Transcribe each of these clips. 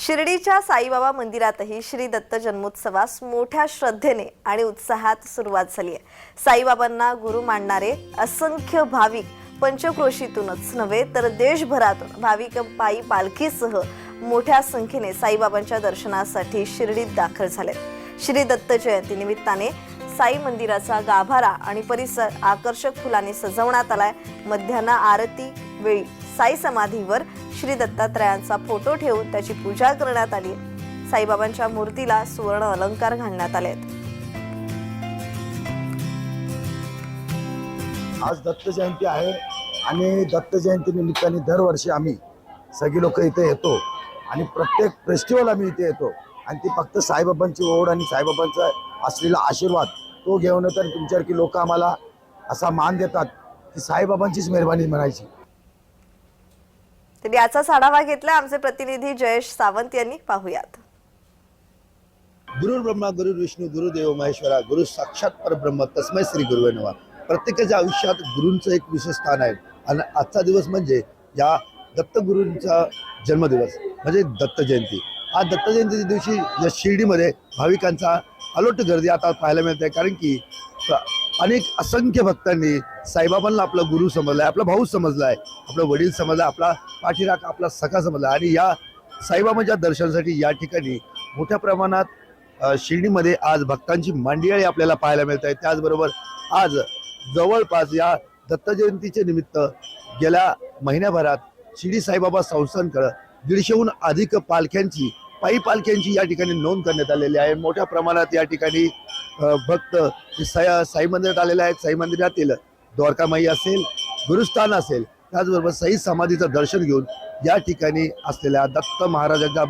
शिर्डीच्या साईबाबा मंदिरातही श्री दत्त जन्मोत्सवास मोठ्या श्रद्धेने आणि उत्साहात सुरुवात झाली आहे. साईबाबांना गुरु मानणारे असंख्य भाविक पंचक्रोशीतूनच नव्हे तर देशभरातून भाविक पायी पालखीसह मोठ्या संख्येने साईबाबांच्या दर्शनासाठी शिर्डीत दाखल झाले श्री दत्त जयंती निमित्ताने साई मंदिराचा गाभारा आणि परिसर आकर्षक फुलांनी सजवण्यात आलाय. मध्यान्ह आरती वेळी साई समाधीवर श्री दत्तात्रयांचा फोटो ठेवून त्याची पूजा करण्यात आली. साईबाबांच्या मूर्तीला सुवर्ण अलंकार घालण्यात आले. आहेत आज दत्त जयंती आहे आणि दत्त जयंती निमित्ताने दरवर्षी आम्ही सगळी लोक इथे येतो आणि प्रत्येक फेस्टिवल आम्ही इथे येतो. आणि ती फक्त साईबाबांची ओढ आणि साईबाबांचा असलेला आशीर्वाद तो घेऊन येतो आणि तुमच्यासारखी लोक आम्हाला असा मान देतात की साईबाबांचीच मेहरबानी म्हणायची. तर याचाच आढावा घेतला आमचे प्रतिनिधी जयेश सावंत यांनी. पाहुयात. गुरुर ब्रह्मा गुरुर विष्णू गुरुदेव महेश्वरा गुरु साक्षात परब्रह्म तस्मय श्री गुरुवे नवा प्रत्येकाच्या आयुष्यात गुरूंचं एक विशेष स्थान आहे. आणि आजचा दिवस म्हणजे या दत्तगुरूंचा जन्मदिवस म्हणजे दत्त जयंती. आज दत्त जयंतीच्या दिवशी या शिर्डीमध्ये भाविकांचा अलोट गर्दी आता पाहायला मिळते कारण की अनेक असंख्य भक्तांनी साईबाबांना आपला गुरु समजलाय आपला भाऊ समजलाय आपला वडील समजला आपला पाठीराख आपला सखा समजला आणि या साईबाबांच्या दर्शनासाठी या ठिकाणी मोठ्या प्रमाणात शिर्डीमध्ये आज भक्तांची मांडियाळी आपल्याला पाहायला मिळत आहे त्याचबरोबर आज जवळपास या दत्त जयंतीचे निमित्त गेल्या महिन्याभरात शिर्डी साईबाबा संस्थानकडं दीडशेहून अधिक पालख्यांची पायी पालख्यांची या ठिकाणी नोंद करण्यात आलेली आहे. मोठ्या प्रमाणात या ठिकाणी भक्त सा साई मंदिरात आलेले आहेत. साई मंदिरातील द्वारकामाई असेल गुरुस्थान असेल त्याचबरोबर सई समाधीचं दर्शन घेऊन या ठिकाणी असलेल्या दत्त महाराजांच्या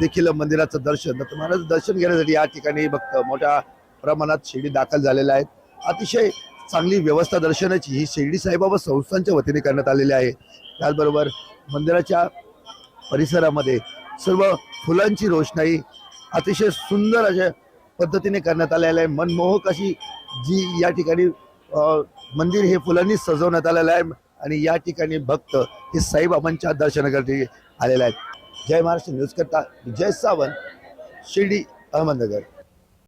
देखील मंदिराचं दर्शन दत्त महाराज दर्शन घेण्यासाठी या ठिकाणी भक्त मोठ्या प्रमाणात शिर्डी दाखल झालेल्या आहेत. अतिशय चांगली व्यवस्था दर्शनाची ही शिर्डी साईबाबा संस्थांच्या वतीने करण्यात आलेली आहे. त्याचबरोबर मंदिराच्या परिसरामध्ये सर्व फुलांची रोषणाई अतिशय सुंदर अशा पद्धतीने करण्यात आलेलं आहे. मनमोहक अशी जी या ठिकाणी मंदिर हे फुलांनी सजवण्यात आलेलं आहे आणि या ठिकाणी भक्त हे साईबाबांच्या दर्शनासाठी आलेले आहेत. जय महाराष्ट्र न्यूज करता जय सावंत शिर्डी अहमदनगर.